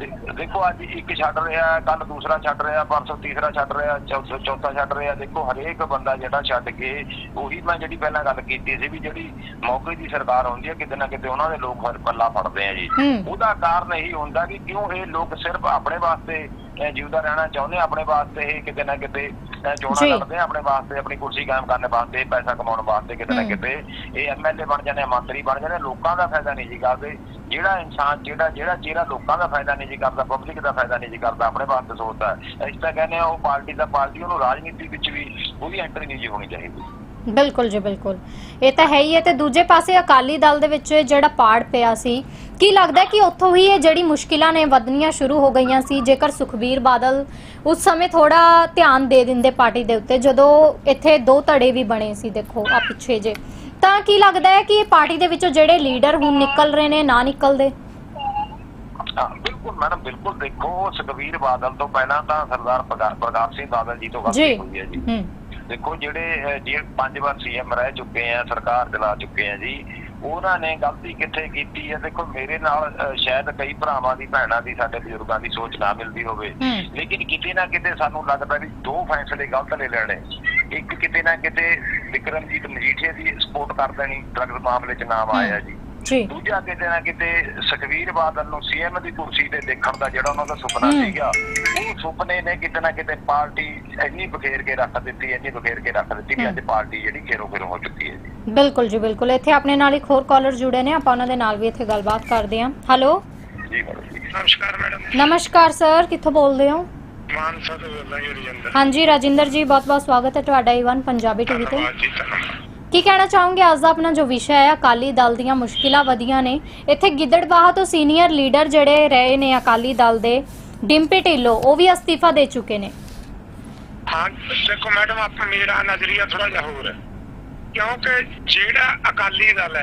ਦੇਖੋ ਅੱਜ ਇੱਕ ਛੱਡ ਰਿਹਾ ਕੱਲ ਦੂਸਰਾ ਛੱਡ ਰਿਹਾ ਪਰਸੋਂ ਤੀਸਰਾ ਛੱਡ ਰਿਹਾ ਚੌਥਾ ਚੌਥਾ ਛੱਡ ਰਿਹਾ। ਦੇਖੋ ਹਰੇਕ ਬੰਦਾ ਜਿਹੜਾ ਛੱਡ ਕੇ ਉਹੀ ਮੈਂ ਜਿਹੜੀ ਪਹਿਲਾਂ ਗੱਲ ਕੀਤੀ ਸੀ ਵੀ ਜਿਹੜੀ ਮੌਕੇ ਦੀ ਸਰਕਾਰ ਹੁੰਦੀ ਹੈ ਕਿਤੇ ਨਾ ਕਿਤੇ ਉਹਨਾਂ ਦੇ ਲੋਕ ਹਰ ਪੱਲਾ ਫੜਦੇ ਆ ਜੀ। ਉਹਦਾ ਕਾਰਨ ਇਹੀ ਹੁੰਦਾ ਕਿ ਕਿਉਂ ਇਹ ਲੋਕ ਸਿਰਫ ਆਪਣੇ ਵਾਸਤੇ ਜਿਉਂਦਾ ਰਹਿਣਾ ਚਾਹੁੰਦੇ ਆ, ਆਪਣੇ ਵਾਸਤੇ ਇਹ ਕਿਤੇ ਨਾ ਕਿਤੇ ਚੋਣਾਂ। ਲੜਦੇ ਆ, ਆਪਣੇ ਵਾਸਤੇ ਆਪਣੀ ਕੁਰਸੀ ਕਾਇਮ ਕਰਨ ਵਾਸਤੇ ਪੈਸਾ ਕਮਾਉਣ ਵਾਸਤੇ ਕਿਤੇ ਨਾ। ਕਿਤੇ ਇਹ ਐਮਐਲਏ ਬਣ ਜਾਂਦੇ ਆ, ਮੰਤਰੀ ਬਣ ਜਾਂਦੇ ਲੋਕਾਂ ਦਾ ਫਾਇਦਾ ਨਹੀਂ ਜੀ ਕਰਦੇ ਜਿਹੜਾ ਇਨਸਾਨ ਜਿਹੜਾ ਜਿਹੜਾ ਜਿਹੜਾ ਲੋਕਾਂ ਦਾ ਫਾਇਦਾ ਨਹੀਂ ਜੀ ਕਰਦਾ ਪਬਲਿਕ ਦਾ ਫਾਇਦਾ ਨਹੀਂ ਜੀ ਕਰਦਾ ਆਪਣੇ ਵਾਸਤੇ ਸੋਚਦਾ ਹੈ। ਅਸੀਂ ਤਾਂ ਕਹਿੰਦੇ ਆ ਉਹ ਪਾਰਟੀ ਦਾ ਪਾਰਟੀ ਉਹਨੂੰ ਰਾਜਨੀਤੀ ਵਿੱਚ ਵੀ ਉਹਦੀ ਐਂਟਰੀ ਨਹੀਂ ਜੀ ਹੋਣੀ ਚਾਹੀਦੀ ਬਿਲਕੁਲ ਜੀ ਬਿਲਕੁਲ। ਇਹ ਤਾਂ ਹੈ ਹੀ ਹੈ ਤੇ ਦੂਜੇ ਪਾਸੇ ਅਕਾਲੀ ਦਲ ਦੇ ਵਿੱਚ ਜਿਹੜਾ ਪਾੜ ਪਿਆ ਸੀ ਕੀ ਲੱਗਦਾ ਕਿ ਉੱਥੋਂ ਹੀ ਇਹ ਜਿਹੜੀ ਮੁਸ਼ਕਿਲਾਂ ਨੇ ਵਧਣੀਆਂ ਸ਼ੁਰੂ ਹੋ ਗਈਆਂ ਸੀ ਜੇਕਰ ਸੁਖਬੀਰ ਬਾਦਲ ਉਸ ਸਮੇਂ ਥੋੜਾ ਧਿਆਨ ਦੇ ਦਿੰਦੇ ਪਾਰਟੀ ਦੇ ਉੱਤੇ ਜਦੋਂ ਇੱਥੇ ਦੋ ਧੜੇ ਵੀ ਬਣੇ ਸੀ ਦੇਖੋ ਆ ਪਿੱਛੇ ਜੇ ਤਾਂ ਕੀ ਲੱਗਦਾ ਹੈ ਕਿ ਇਹ ਪਾਰਟੀ ਦੇ ਵਿੱਚੋਂ ਜਿਹੜੇ ਲੀਡਰ ਹੁਣ ਨਿਕਲ ਰਹੇ ਨੇ ਨਾ ਨਿਕਲਦੇ? ਹਾਂ, ਬਿਲਕੁਲ ਮੈਡਮ ਬਿਲਕੁਲ ਦੇਖੋ ਸੁਖਬੀਰ ਬਾਦਲ ਤੋਂ ਪਹਿਲਾਂ ਤਾਂ ਸਰਦਾਰ ਪ੍ਰਗਾ- ਸਿੰਘ ਬਾਦਲ ਜੀ ਤੋਂ ਜੀ। ਗਲਤੀ ਹੋਈ ਹੈ ਜੀ। ਹੂੰ। ਦੇਖੋ ਜਿਹੜੇ ਜੇ ਪੰਜ ਵਾਰ ਸੀਐਮ ਰਹਿ ਚੁੱਕੇ ਆ ਸਰਕਾਰ ਚਲਾ ਚੁੱਕੇ ਆ ਜੀ ਉਹਨਾਂ ਨੇ ਗਲਤੀ ਕਿੱਥੇ ਕੀਤੀ ਹੈ ਦੇਖੋ ਮੇਰੇ ਨਾਲ ਸ਼ਾਇਦ ਕਈ ਭਰਾਵਾਂ ਦੀ ਭੈਣਾਂ ਦੀ ਸਾਡੇ ਬਜ਼ੁਰਗਾਂ ਦੀ ਸੋਚ ਨਾ ਮਿਲਦੀ ਹੋਵੇ। ਲੇਕਿਨ ਕਿਤੇ ਨਾ ਕਿਤੇ ਸਾਨੂੰ ਲੱਗਦਾ ਵੀ ਦੋ ਫੈਸਲੇ ਗਲਤ ਲੈ ਲੈਣੇ। ਇੱਕ ਕਿਤੇ ਨਾ ਕਿਤੇ ਵਿਕਰਮਜੀਤ ਮਜੀਠੀਆ ਦੀ ਸਪੋਰਟ ਕਰ ਦੇਣੀ ਡਰੱਗਸ ਮਾਮਲੇ 'ਚ ਨਾਮ ਆਇਆ ਜੀ। ਜੀ। ਦੂਜਾ ਕਿਤੇ ਨਾ ਕਿਤੇ ਸੁਖਵੀਰ ਬਾਦਲ ਨੂੰ ਸੀਐਮ ਦੀ ਕੁਰਸੀ ਤੇ ਦੇਖਣ ਦਾ ਜਿਹੜਾ ਉਹਨਾਂ ਦਾ ਸੁਪਨਾ। ਸੀਗਾ ਉਹ ਸੁਪਨੇ ਨੇ ਕਿਤੇ ਨਾ ਕਿਤੇ ਪਾਰਟੀ ਇੰਨੀ ਬਖੇਰ ਕੇ ਰੱਖ ਦਿੱਤੀ ਇੰਨੀ ਬਖੇਰ ਕੇ ਰੱਖ ਦਿੱਤੀ ਵੀ ਅੱਜ ਪਾਰਟੀ ਜਿਹੜੀ ਖੇਰੋ ਖੇਰੋ ਹੋ ਚੁੱਕੀ ਹੈ ਜੀ। ਬਿਲਕੁਲ ਜੀ ਬਿਲਕੁਲ। ਇੱਥੇ ਆਪਣੇ ਨਾਲ ਇੱਕ ਹੋਰ ਕਾਲਰ ਜੁੜੇ ਨੇ ਆਪਾਂ ਉਹਨਾਂ ਦੇ ਨਾਲ ਵੀ ਇੱਥੇ ਗੱਲਬਾਤ ਕਰਦੇ ਹਾਂ। ਹੈਲੋ ਜੀ ਨਮਸਕਾਰ ਮੈਡਮ ਨਮਸਕਾਰ ਸਰ ਕਿੱਥੋਂ ਬੋਲਦੇ ਹੋ? ਮਾਨਸਾ ਤੋਂ ਬੋਲਦਾ ਜੀ ਰਜਿੰਦਰ। ਹਾਂਜੀ ਰਾਜਿੰਦਰ ਜੀ ਬਹੁਤ ਬਹੁਤ ਸਵਾਗਤ ਹੈ ਤੁਹਾਡਾ ਈਵਨ ਪੰਜਾਬੀ ਟੀਵੀ ਤੇ। ਕੀ ਕਹਿਣਾ ਚਾਹੋਗੇ? ਅੱਜ ਦਾ ਆਪਣਾ ਜੋ ਵਿਸ਼ਾ ਹੈ ਅਕਾਲੀ ਦਲ ਦੀਆਂ ਮੁਸ਼ਕਿਲਾਂ ਵਧੀਆਂ ਨੇ। ਇੱਥੇ ਗਿੱਦੜਬਾਹਾ ਤੋਂ ਸੀਨੀਅਰ ਲੀਡਰ ਜਿਹੜੇ ਰਹੇ ਨੇ ਅਕਾਲੀ ਦਲ ਦੇ ਡਿੰਪੀ ਢਿੱਲੋਂ ਉਹ ਵੀ ਅਸਤੀਫਾ ਦੇ ਚੁੱਕੇ ਨੇ। ਹਾਂ ਦੇਖੋ ਮੈਡਮ ਆਪਣਾ ਮੇਰਾ ਨਜ਼ਰੀਆ ਥੋੜਾ ਜਿਹਾ ਹੋਰ ਹੈ। ਕਿਉਂਕਿ ਜਿਹੜਾ ਅਕਾਲੀ ਦਲ ਹੈ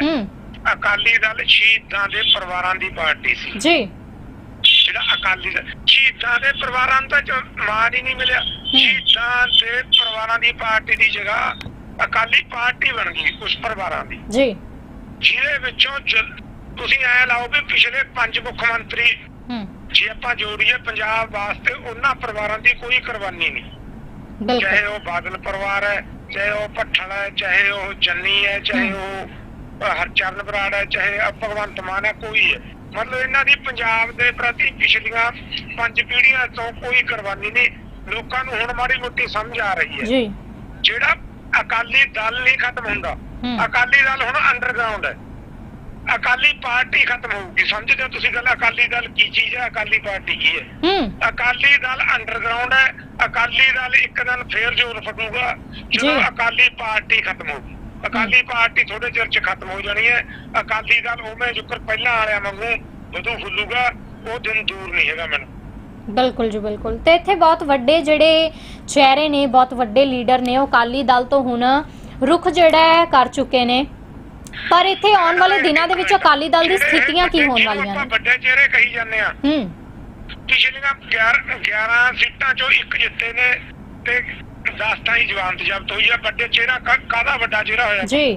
ਅਕਾਲੀ ਦਲ ਸ਼ਹੀਦਾਂ ਦੇ ਪਰਿਵਾਰਾਂ ਦੀ ਪਾਰਟੀ ਸੀ। ਜੀ। ਜਿਹੜਾ ਅਕਾਲੀ ਦਲ ਸ਼ਹੀਦਾਂ ਦੇ ਪਰਿਵਾਰਾਂ ਨੂੰ ਤਾਂ ਹੀ ਨਹੀਂ ਮਿਲਿਆ। ਸ਼ਹੀਦਾਂ ਦੇ ਪਰਿਵਾਰਾਂ ਦੀ ਪਾਰਟੀ ਦੀ ਜਗ੍ਹਾ ਅਕਾਲੀ ਪਾਰਟੀ ਬਣ ਗਈ ਉਸ ਪਰਿਵਾਰਾਂ ਦੀ। ਜੀ। ਜਿਹਦੇ ਵਿੱਚੋਂ ਤੁਸੀਂ ਐ ਲਾਓ ਵੀ ਪਿਛਲੇ ਪੰਜ ਮੁੱਖ ਮੰਤਰੀ ਜੇ ਆਪਾਂ ਜੋੜੀਏ ਪੰਜਾਬ ਵਾਸਤੇ ਉਹਨਾਂ ਪਰਿਵਾਰਾਂ ਦੀ ਕੋਈ ਕੁਰਬਾਨੀ ਨਹੀਂ। ਚਾਹੇ ਉਹ ਬਾਦਲ ਪਰਿਵਾਰ ਹੈ ਚਾਹੇ ਉਹ ਭੱਠਲ ਹੈ ਚਾਹੇ ਉਹ ਚੰਨੀ ਹੈ ਚਾਹੇ ਉਹ ਹਰਚਰਨ ਬਰਾੜ ਹੈ ਚਾਹੇ ਭਗਵੰਤ ਮਾਨ ਹੈ ਕੋਈ ਹੈ। ਮਤਲਬ ਇਹਨਾਂ ਦੀ ਪੰਜਾਬ ਦੇ ਪ੍ਰਤੀ ਪਿਛਲੀਆਂ ਪੰਜ ਪੀੜ੍ਹੀਆਂ ਤੋਂ ਕੋਈ ਕੁਰਬਾਨੀ ਨਹੀਂ। ਲੋਕਾਂ ਨੂੰ ਹੁਣ ਮਾੜੀ ਮੋਟੀ ਸਮਝ ਆ ਰਹੀ ਹੈ। ਜੀ। ਜਿਹੜਾ ਅਕਾਲੀ ਦਲ ਨਹੀਂ ਖਤਮ ਹੁੰਦਾ। ਅਕਾਲੀ ਦਲ ਹੁਣ ਅੰਡਰਗਰਾਉਂਡ ਹੈ। ਅਕਾਲੀ ਪਾਰਟੀ ਖਤਮ ਹੋਊਗੀ। ਸਮਝਦੇ ਹੋ ਤੁਸੀਂ ਗੱਲ? ਅਕਾਲੀ ਦਲ ਕੀ ਚੀਜ਼ ਹੈ? ਅਕਾਲੀ ਪਾਰਟੀ ਕੀ ਹੈ? ਅਕਾਲੀ ਦਲ ਅੰਡਰਗਰਾਉਂਡ ਹੈ। ਅਕਾਲੀ ਦਲ ਇੱਕ ਦਿਨ ਫੇਰ ਜ਼ੋਰ ਫੜੂਗਾ ਜਦੋਂ। ਅਕਾਲੀ ਪਾਰਟੀ ਖਤਮ ਹੋਊਗੀ। ਅਕਾਲੀ ਪਾਰਟੀ ਥੋੜੇ ਚਿਰ ਚ ਖਤਮ ਹੋ ਜਾਣੀ ਹੈ। ਅਕਾਲੀ ਦਲ ਉਵੇਂ ਜੁਕਰ ਪਹਿਲਾਂ ਵਾਲਿਆਂ ਵਾਂਗੂ ਜਦੋਂ ਫੁੱਲੂਗਾ ਉਹ ਦਿਨ ਦੂਰ ਨਹੀਂ ਹੈਗਾ ਮੈਨੂੰ। ਬਿਲਕੁਲ ਜੀ ਬਿਲਕੁਲ। ਤੇ ਇੱਥੇ ਬਹੁਤ ਵੱਡੇ ਜਿਹੜੇ ਚਿਹਰੇ ਨੇ ਬਹੁਤ ਵੱਡੇ ਲੀਡਰ ਨੇ ਉਹ ਅਕਾਲੀ ਦਲ ਤੋਂ ਹੁਣ ਰੁਖ ਜਿਹੜਾ ਹੈ ਕਰ ਚੁੱਕੇ ਨੇ। ਪਰ ਇੱਥੇ ਆਉਣ ਵਾਲੇ ਦਿਨਾਂ ਦੇ ਵਿੱਚ ਅਕਾਲੀ ਦਲ ਦੀ ਸਥਿਤੀਆਂ ਕੀ ਹੋਣ ਵਾਲੀਆਂ ਨੇ? ਵੱਡੇ ਚਿਹਰੇ ਕਹੀ ਜਾਂਦੇ ਆ ਹੂੰ। ਪਿਛਲੀਆਂ 11 11 ਸੀਟਾਂ ਚੋਂ ਇੱਕ ਜਿੱਤੇ ਨੇ ਤੇ 10 ਤਾਂ ਹੀ ਜਵਾਨ ਤੇ ਜ਼ਬਤ ਹੋਈ ਆ। ਵੱਡੇ ਚਿਹਰਾ ਕਾਹਦਾ ਵੱਡਾ ਚਿਹਰਾ ਹੋਇਆ? ਜੀ।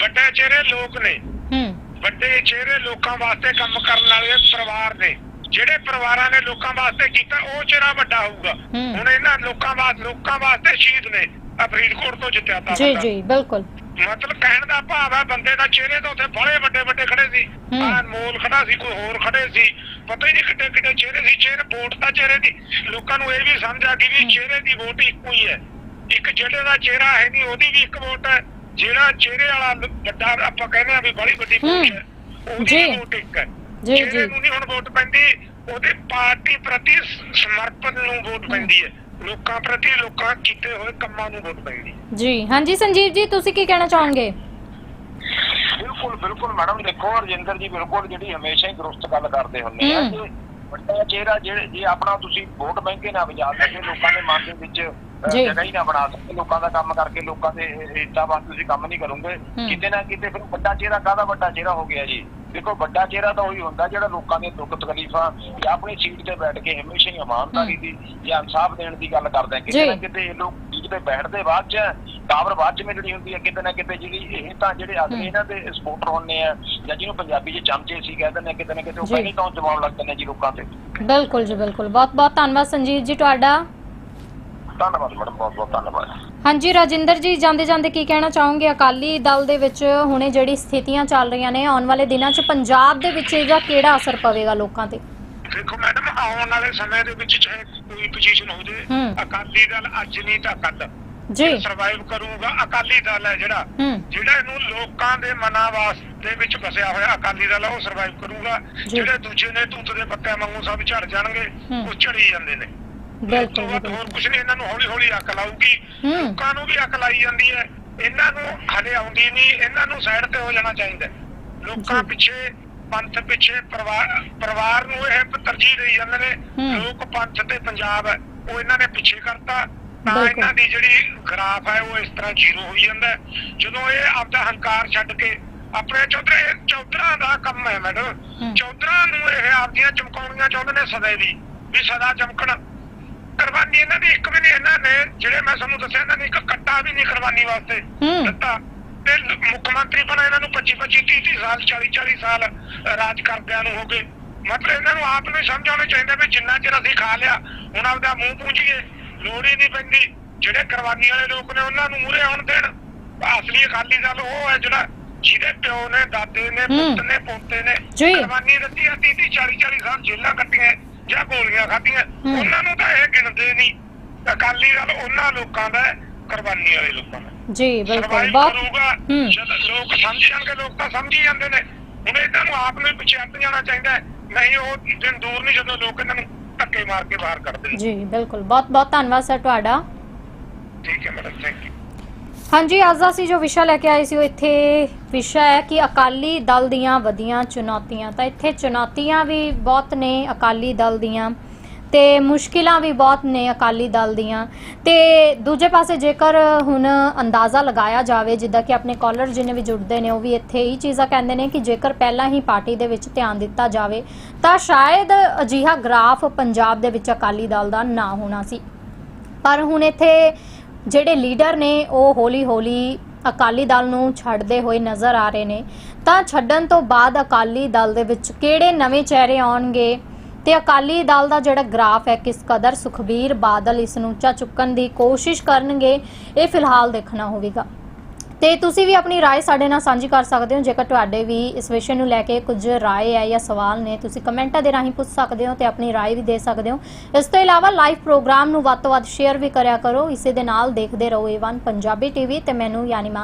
ਵੱਡੇ ਚਿਹਰੇ ਲੋਕ ਨੇ। ਹੂੰ। ਵੱਡੇ ਚਿਹਰੇ ਲੋਕਾਂ ਵਾਸਤੇ ਕੰਮ ਕਰਨ ਵਾਲੇ ਪਰਿਵਾਰ ਨੇ। ਜਿਹੜੇ ਪਰਿਵਾਰਾਂ ਨੇ ਲੋਕਾਂ ਵਾਸਤੇ ਕੀਤਾ ਉਹ ਚਿਹਰਾ ਵੱਡਾ ਹੋਊਗਾ। ਹੁਣ ਇਹਨਾਂ ਲੋਕਾਂ ਵਾਸਤੇ ਲੋਕਾਂ ਵਾਸਤੇ ਸ਼ਹੀਦ ਨੇ ਆਹ ਫਰੀਦਕੋਟ ਤੋਂ ਜਿੱਤਿਆ ਤਾਂ ਜੀ ਜੀ ਬਿਲਕੁਲ। ਮਤਲਬ ਕਹਿਣ ਦਾ ਭਾਵ ਹੈ ਬੰਦੇ ਦਾ ਚਿਹਰੇ ਤਾਂ ਉੱਥੇ ਬੜੇ ਵੱਡੇ ਵੱਡੇ ਖੜੇ ਸੀ। ਆਹ ਅਨਮੋਲ ਖੜਾ ਸੀ ਕੋਈ ਹੋਰ ਖੜੇ ਸੀ। ਪਤਾ ਹੀ ਨਹੀਂ ਕਿੱਡੇ ਕਿੱਡੇ ਚਿਹਰੇ ਸੀ ਚਿਹਰੇ ਵੋਟ ਤਾਂ ਚਿਹਰੇ ਦੀ। ਲੋਕਾਂ ਨੂੰ ਇਹ ਵੀ ਸਮਝ ਆ ਗਈ ਵੀ ਚਿਹਰੇ ਦੀ ਵੋਟ ਇੱਕੋ ਹੀ ਹੈ। ਇੱਕ ਜਿਹੜੇ ਦਾ ਚਿਹਰਾ ਹੈ ਨਹੀਂ ਉਹਦੀ ਵੀ ਇੱਕ ਵੋਟ ਹੈ। ਜਿਹੜਾ ਚਿਹਰੇ ਵਾਲਾ ਵੱਡਾ ਆਪਾਂ ਕਹਿੰਦੇ ਆ ਵੀ ਬੜੀ ਵੱਡੀ ਵੋਟ ਹੂੰ। ਉਹਦੀ ਵੋਟ ਇੱਕ ਹੈ। ਜੀ, ਜੀ। ਨੂੰ ਨਹੀਂ ਹੁਣ ਵੋਟ ਪੈਂਦੀ। ਉਹਦੇ ਪਾਰਟੀ ਪ੍ਰਤੀ ਸਮਰਪਣ ਨੂੰ ਵੋਟ ਪੈਂਦੀ ਹੈ ਲੋਕਾਂ ਪ੍ਰਤੀ ਲੋਕਾਂ ਕੀਤੇ ਹੋਏ ਕੰਮਾਂ ਨੂੰ ਵੋਟ ਪੈਂਦੀ ਹੈ ਜੀ ਹਾਂਜੀ ਸੰਜੀਵ ਜੀ ਤੁਸੀਂ ਕੀ ਕਹਿਣਾ ਚਾਹੋਗੇ ਬਿਲਕੁਲ ਬਿਲਕੁਲ ਮੈਡਮ ਦੇਖੋ ਰਜਿੰਦਰ ਜੀ ਬਿਲਕੁਲ ਜਿਹੜੀ ਹਮੇਸ਼ਾ ਹੀ ਦਰੁਸਤ ਗੱਲ ਕਰਦੇ ਹੁੰਦੇ ਆ। ਕਿ ਵੱਡਾ ਚਿਹਰਾ ਜਿਹੜੇ ਜੇ ਆਪਣਾ ਤੁਸੀਂ ਵੋਟ ਬੈਂਕੇ ਨਾ ਵਜਾ ਸਕੇ ਲੋਕਾਂ ਦੇ ਮਨ ਦੇ ਵਿੱਚ ਜੀ। ਜਗ੍ਹਾ ਹੀ ਨਾ ਬਣਾ ਸਕੇ ਲੋਕਾਂ ਦਾ ਕੰਮ ਕਰਕੇ ਲੋਕਾਂ ਦੇ ਹਿੱਤਾਂ ਵਾਸਤੇ ਤੁਸੀਂ ਕੰਮ ਨਹੀਂ ਕਰੋਗੇ। ਕਿਤੇ ਨਾ ਕਿਤੇ ਫਿਰ ਵੱਡਾ ਚਿਹਰਾ ਕਾਹਦਾ ਵੱਡਾ ਚਿਹਰਾ ਹੋ ਗਿਆ ਜੀ ਦੇਖੋ ਵੱਡਾ ਚਿਹਰਾ ਤਾਂ ਉਹੀ ਹੁੰਦਾ ਜਿਹੜਾ ਲੋਕਾਂ ਦੇ ਦੁੱਖ ਤਕਲੀਫਾਂ ਜਾਂ ਆਪਣੀ ਸੀਟ ਤੇ ਬੈਠ ਕੇ ਹਮੇਸ਼ਾ ਹੀ ਇਮਾਨਦਾਰੀ ਦੀ ਜਾਂ ਇਨਸਾਫ ਦੇਣ ਦੀ ਗੱਲ ਕਰਦੇ ਆ ਕਿਤੇ। ਨਾ ਕਿਤੇ ਇਹ ਲੋਕ ਸੀਟ ਤੇ ਬੈਠਦੇ ਬਾਅਦ ਚ ਕਾਬਰ ਬਾਅਦ ਚ ਮਿਲਣੀ ਹੁੰਦੀ ਹੈ। ਕਿਤੇ ਨਾ ਕਿਤੇ ਜਿਹੜੀ ਇਹ ਤਾਂ ਜਿਹੜੇ। ਅਗਲੇ ਇਹਨਾਂ ਦੇ ਸਪੋਰਟਰ ਹੁੰਦੇ ਆ ਜਾਂ ਜਿਹਨੂੰ ਪੰਜਾਬੀ ਚ ਚਮਚੇ ਸੀ ਕਹਿੰਦੇ ਨੇ ਕਿਤੇ ਨਾ ਕਿਤੇ ਉਹ। ਪਹਿਲੇ ਤੋਂ ਜਵਾਬ ਲੱਗਦੇ ਨੇ ਜੀ ਲੋਕਾਂ ਤੇ। ਬਿਲਕੁਲ ਜੀ ਬਿਲਕੁਲ। ਬਹੁਤ ਬਹੁਤ ਧੰਨਵਾਦ ਸੰਜੀਵ ਜੀ ਤੁਹਾਡਾ। ਧੰਨਵਾਦ ਮੈਡਮ ਬਹੁਤ ਬਹੁਤ ਧੰਨਵਾਦ। ਹਾਂਜੀ ਰਾਜਿੰਦਰ ਜੀ ਜਾਂਦੇ ਜਾਂਦੇ ਕੀ ਕਹਿਣਾ ਚਾਹੋਗੇ? ਅਕਾਲੀ ਦਲ ਦੇ ਵਿੱਚ ਹੁਣੇ ਜਿਹੜੀ ਸਥਿਤੀਆਂ ਚੱਲ ਰਹੀਆਂ ਨੇ ਆਉਣ ਵਾਲੇ ਦਿਨਾਂ 'ਚ ਪੰਜਾਬ ਦੇ ਵਿੱਚ ਇਹਦਾ ਕਿਹੜਾ ਅਸਰ ਪਵੇਗਾ ਲੋਕਾਂ ਤੇ? ਦੇਖੋ ਮੈਡਮ ਆਉਣ ਵਾਲੇ ਸਮੇਂ ਦੇ ਵਿੱਚ ਚਾਹੇ ਕੋਈ ਪੋਜੀਸ਼ਨ ਹੋ ਜੇ। ਅਕਾਲੀ ਦਲ ਅੱਜ ਨਹੀਂ ਤਾਂ ਕੱਲ ਜੀ ਸਰਵਾਈਵ ਕਰੂਗਾ ਅਕਾਲੀ ਦਲ ਹੈ ਜਿਹੜਾ। ਜਿਹੜਾ ਇਹਨੂੰ ਲੋਕਾਂ ਦੇ ਮਨਾਂ ਵਾਸਤੇ ਵਿੱਚ ਫਸਿਆ ਹੋਇਆ ਅਕਾਲੀ ਦਲ ਉਹ ਸਰਵਾਈਵ ਕਰੂਗਾ। ਜਿਹੜੇ ਦੂਜੇ ਨੇ ਧੁੱਤ ਦੇ ਪੱਤਿਆਂ ਵਾਂਗੂ ਸਭ ਝੜ ਜਾਣਗੇ। ਉਹ ਝੜੀ ਜਾਂਦੇ ਨੇ। ਬਿਲਕੁਲ ਜੀ, ਬਿਲਕੁਲ। ਹੋਰ ਕੁਝ ਨਹੀਂ ਇਹਨਾਂ ਨੂੰ ਹੌਲੀ ਹੌਲੀ ਅਕਲ ਆਊਗੀ ਹੂੰ। ਲੋਕਾਂ ਨੂੰ ਵੀ ਅਕਲ ਆਈ ਜਾਂਦੀ ਹੈ ਇਹਨਾਂ ਨੂੰ ਹਲੇ ਆਉਂਦੀ ਨਹੀਂ ਇਹਨਾਂ ਨੂੰ ਸਾਈਡ ਤੇ ਹੋ ਜਾਣਾ ਚਾਹੀਦਾ ਹੈ। ਲੋਕਾਂ ਜੀ। ਪਿੱਛੇ ਪੰਥ ਪਿੱਛੇ ਪਰਿਵਾਰ ਪਰਿਵਾਰ ਨੂੰ ਇਹ ਤਰਜੀਹ ਦੇਈ ਜਾਂਦੇ ਨੇ ਹੂੰ। ਲੋਕ ਪੰਥ ਤੇ ਪੰਜਾਬ ਹੈ ਉਹ ਇਹਨਾਂ ਨੇ ਪਿੱਛੇ ਕਰਤਾ ਤਾਂ ਬਿਲਕੁਲ। ਇਹਨਾਂ ਦੀ ਜਿਹੜੀ ਗ੍ਰਾਫ ਹੈ ਉਹ ਇਸ ਤਰ੍ਹਾਂ ਜ਼ੀਰੋ ਹੋਈ ਜਾਂਦਾ ਹੈ। ਜਦੋਂ ਇਹ ਆਪਦਾ ਹੰਕਾਰ ਛੱਡ ਕੇ ਆਪਣੇ ਚੌਧਰੇ ਚੌਧਰਾਂ ਦਾ ਕੰਮ ਹੈ ਮੈਡਮ ਹੂੰ। ਚੌਧਰਾਂ ਨੂੰ ਇਹ ਆਪਦੀਆਂ ਚਮਕਾਉਣੀਆਂ ਚਾਹੁੰਦੇ ਨੇ ਸਦਾ ਦੀ ਵੀ ਸਦਾ ਚਮਕਣ ਕੁਰਬਾਨੀ ਇਹਨਾਂ ਦੀ ਇੱਕ ਵੀ ਨਹੀਂ ਇਹਨਾਂ ਨੇ ਜਿਹੜੇ ਮੈਂ ਤੁਹਾਨੂੰ ਦੱਸਿਆ ਇਹਨਾਂ ਨੇ ਇੱਕ ਕੱਟਾ ਵੀ ਨਹੀਂ ਕੁਰਬਾਨੀ ਵਾਸਤੇ ਹੂੰ। ਦਿੱਤਾ ਤੇ ਲ- ਮੁੱਖ ਮੰਤਰੀ ਬਣਾ ਇਹਨਾਂ ਨੂੰ 25 25 30 30 ਸਾਲ 40 40 ਸਾਲ ਅ, ਰਾਜ ਕਰਦਿਆਂ ਨੂੰ ਹੋ ਗਏ ਮਤਲਬ ਇਹਨਾਂ ਨੂੰ ਆਪ ਨੂੰ ਸਮਝ ਆਉਣਾ ਚਾਹੀਦਾ ਵੀ ਜਿੰਨਾ ਚਿਰ ਅਸੀਂ ਖਾ ਲਿਆ ਹੁਣ ਆਪਦਾ ਮੂੰਹ ਪੂੰਝੀਏ ਲੋੜ ਹੀ ਨਹੀਂ ਪੈਂਦੀ ਜਿਹੜੇ ਕੁਰਬਾਨੀ ਵਾਲੇ ਲੋਕ ਨੇ ਉਹਨਾਂ ਨੂੰ ਮੂਹਰੇ ਆਉਣ ਦੇਣ ਅਸਲੀ ਅਕਾਲੀ ਦਲ ਉਹ ਹੈ ਜਿਹੜਾ ਜਿਹਦੇ ਪਿਓ ਨੇ ਦਾਦੇ ਨੇ ਹੂੰ। ਪੁੱਤ ਨੇ ਪੋਤੇ ਨੇ ਜੀ। ਕੁਰਬਾਨੀ ਦਿੱਤੀ ਆ 30 30 40 40 ਸਾਲ ਜੇਲ੍ਹਾਂ ਕੱਟੀਆਂ ਜਾਂ ਗੋਲੀਆਂ ਖਾਧੀਆਂ। ਉਹਨਾਂ ਨੂੰ ਤਾਂ ਇਹ ਗਿਣਦੇ ਨਹੀਂ। ਅਕਾਲੀ ਦਲ ਉਹਨਾਂ ਲੋਕਾਂ ਦਾ ਹੈ, ਕੁਰਬਾਨੀ ਵਾਲੇ ਲੋਕਾਂ ਦਾ। ਜੀ ਬਿਲਕੁਲ। ਬਹੁਤ ਕਰੂਗਾ। ਹੂੰ। ਜਦ ਲੋਕ ਸਮਝ ਜਾਣਗੇ ਲੋਕ ਤਾਂ ਸਮਝ ਹੀ ਜਾਂਦੇ ਨੇ। ਹੁਣ ਇਹਨਾਂ ਨੂੰ ਆਪ ਨੂੰ ਹੀ ਪਿੱਛੇ ਹਟ ਜਾਣਾ ਚਾਹੀਦਾ ਹੈ। ਨਹੀਂ ਉਹ ਦਿਨ ਦੂਰ ਨਹੀਂ ਜਦੋਂ ਲੋਕ ਇਹਨਾਂ ਨੂੰ ਧੱਕੇ ਮਾਰ ਕੇ ਬਾਹਰ ਕੱਢਦੇ ਨੇ। ਜੀ ਬਿਲਕੁਲ। ਬਹੁਤ ਬਹੁਤ ਧੰਨਵਾਦ ਸਰ ਤੁਹਾਡਾ। ਠੀਕ ਹੈ ਮੈਡਮ। ਥੈਂਕ ਯੂ ਹਾਂਜੀ, ਅੱਜ ਦਾ ਅਸੀਂ ਜੋ ਵਿਸ਼ਾ ਲੈ ਕੇ ਆਏ ਸੀ, ਉਹ ਇੱਥੇ ਵਿਸ਼ਾ ਹੈ ਕਿ ਅਕਾਲੀ ਦਲ ਦੀਆਂ ਵਧੀਆਂ ਚੁਣੌਤੀਆਂ। ਤਾਂ ਇੱਥੇ ਚੁਣੌਤੀਆਂ ਵੀ ਬਹੁਤ ਨੇ ਅਕਾਲੀ ਦਲ ਦੀਆਂ ਤੇ ਮੁਸ਼ਕਿਲਾਂ ਵੀ ਬਹੁਤ ਨੇ ਅਕਾਲੀ ਦਲ ਦੀਆਂ। ਤੇ ਦੂਜੇ ਪਾਸੇ ਜੇਕਰ ਹੁਣ ਅੰਦਾਜ਼ਾ ਲਗਾਇਆ ਜਾਵੇ, ਜਿੱਦਾਂ ਕਿ ਆਪਣੇ ਕਾਲਰ ਜਿਹਨੇ ਵੀ ਜੁੜਦੇ ਨੇ, ਉਹ ਵੀ ਇੱਥੇ ਹੀ ਚੀਜ਼ਾਂ ਕਹਿੰਦੇ ਨੇ ਕਿ ਜੇਕਰ ਪਹਿਲਾਂ ਹੀ ਪਾਰਟੀ ਦੇ ਵਿੱਚ ਧਿਆਨ ਦਿੱਤਾ ਜਾਵੇ, ਤਾਂ ਸ਼ਾਇਦ ਅਜਿਹਾ ਗ੍ਰਾਫ ਪੰਜਾਬ ਦੇ ਵਿੱਚ ਅਕਾਲੀ ਦਲ ਦਾ ਨਾ ਹੋਣਾ ਸੀ। ਪਰ ਹੁਣ ਇੱਥੇ ਜਿਹੜੇ ਲੀਡਰ ਨੇ ਉਹ ਹੌਲੀ-ਹੌਲੀ ਅਕਾਲੀ ਦਲ ਨੂੰ ਛੱਡਦੇ ਹੋਏ ਨਜ਼ਰ ਆ ਰਹੇ ਨੇ, ਤਾਂ ਛੱਡਣ ਤੋਂ ਬਾਅਦ ਅਕਾਲੀ ਦਲ ਦੇ ਵਿੱਚ ਕਿਹੜੇ ਨਵੇਂ ਚਿਹਰੇ ਆਉਣਗੇ? ਤੇ ਅਕਾਲੀ ਦਲ ਦਾ ਜਿਹੜਾ ਗ੍ਰਾਫ ਹੈ, ਕਿਸ ਕਦਰ ਸੁਖਬੀਰ ਬਾਦਲ ਇਸ ਨੂੰ ਉੱਚਾ ਚੁੱਕਣ ਦੀ ਕੋਸ਼ਿਸ਼ ਕਰਨਗੇ, ਇਹ ਫਿਲਹਾਲ ਦੇਖਣਾ ਹੋਵੇਗਾ। ਤੇ ਤੁਸੀਂ ਵੀ ਆਪਣੀ رائے ਸਾਡੇ ਨਾਲ ਸਾਂਝੀ ਕਰ ਸਕਦੇ ਹੋ ਜੇਕਰ ਤੁਹਾਡੇ ਵੀ ਇਸ ਵਿਸ਼ੇ ਨੂੰ ਲੈ ਕੇ ਕੁਝ رائے ਹੈ ਜਾਂ ਸਵਾਲ ਨੇ ਤੁਸੀਂ ਕਮੈਂਟਾਂ ਦੇ ਰਾਹੀਂ ਪੁੱਛ ਸਕਦੇ ਹੋ ਤੇ ਆਪਣੀ رائے ਵੀ ਦੇ ਸਕਦੇ ਹੋ ਇਸ ਤੋਂ ਇਲਾਵਾ ਲਾਈਵ ਪ੍ਰੋਗਰਾਮ ਨੂੰ ਵੱਧ ਤੋਂ ਵੱਧ ਸ਼ੇਅਰ ਵੀ ਕਰਿਆ ਕਰੋ ਇਸੇ ਦੇ ਨਾਲ ਦੇਖਦੇ ਰਹੋ ਏਵਨ ਪੰਜਾਬੀ ਟੀਵੀ ਤੇ ਮੈਨੂੰ ਯਾਨੀ